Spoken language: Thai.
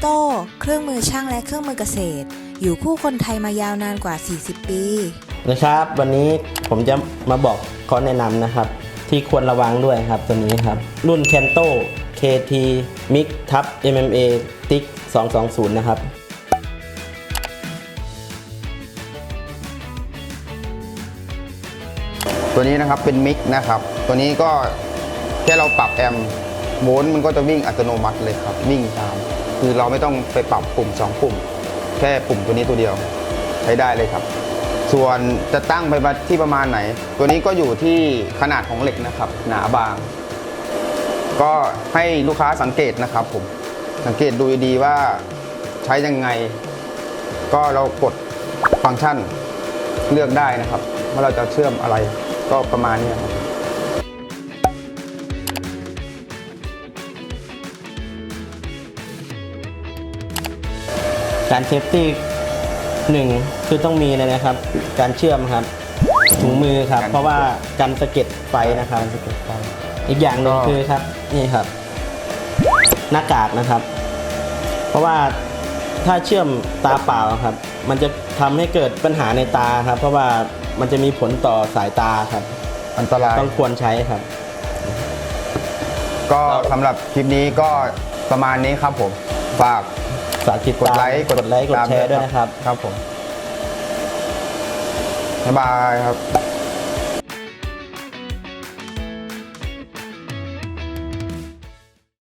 โต้เครื่องมือช่างและเครื่องมือเกษตร อยู่คู่คนไทยมายาวนานกว่า 40 ปีนะครับ วันนี้ผมจะมาบอกข้อแนะนำนะครับ ที่ควรระวังด้วยครับตัวนี้ครับ รุ่น c a n t o KT Mix ทับ MMA Tick 220 นะครับตัวนี้นะครับเป็นมิกนะครับ ตัวนี้ก็แค่เราปรับแอมป์ โวลต์มันก็จะวิ่งอัตโนมัติเลยครับวิ่งตาม คือเราไม่ต้องไปปรับปุ่ม2ปุ่ม แค่ปุ่มตัวนี้ตัวเดียวใช้ได้เลยครับ ส่วนจะตั้งไปที่ประมาณไหน ตัวนี้ก็อยู่ที่ขนาดของเหล็กนะครับ หนาบาง ก็ให้ลูกค้าสังเกตนะครับผมสังเกตดูดีว่าใช้ยังไง ก็เรากดฟังก์ชันเลือกได้นะครับว่าเราจะเชื่อมอะไรก็ประมาณนี้ครับ การเซฟตี้หนึ่งคือต้องมีเลยนะครับ การเชื่อมครับถุงมือครับการเพราะว่ากันสะเก็ดไฟนะครับสะเก็ดไฟอีกอย่างหนึ่งก็คือครับนี่ครับ หน้ากากนะครับ เพราะว่าถ้าเชื่อมตาเปล่าครับ มันจะทำให้เกิดปัญหาในตาครับ เพราะว่ามันจะมีผลต่อสายตาครับ อันตรายต้องควรใช้ครับ ก็สำหรับคลิปนี้ก็ประมาณนี้ครับผมฝาก ฝากติดกดไลค์กดไลค์กดแชร์ด้วยนะครับ ครับผมบ๊ายบายครับ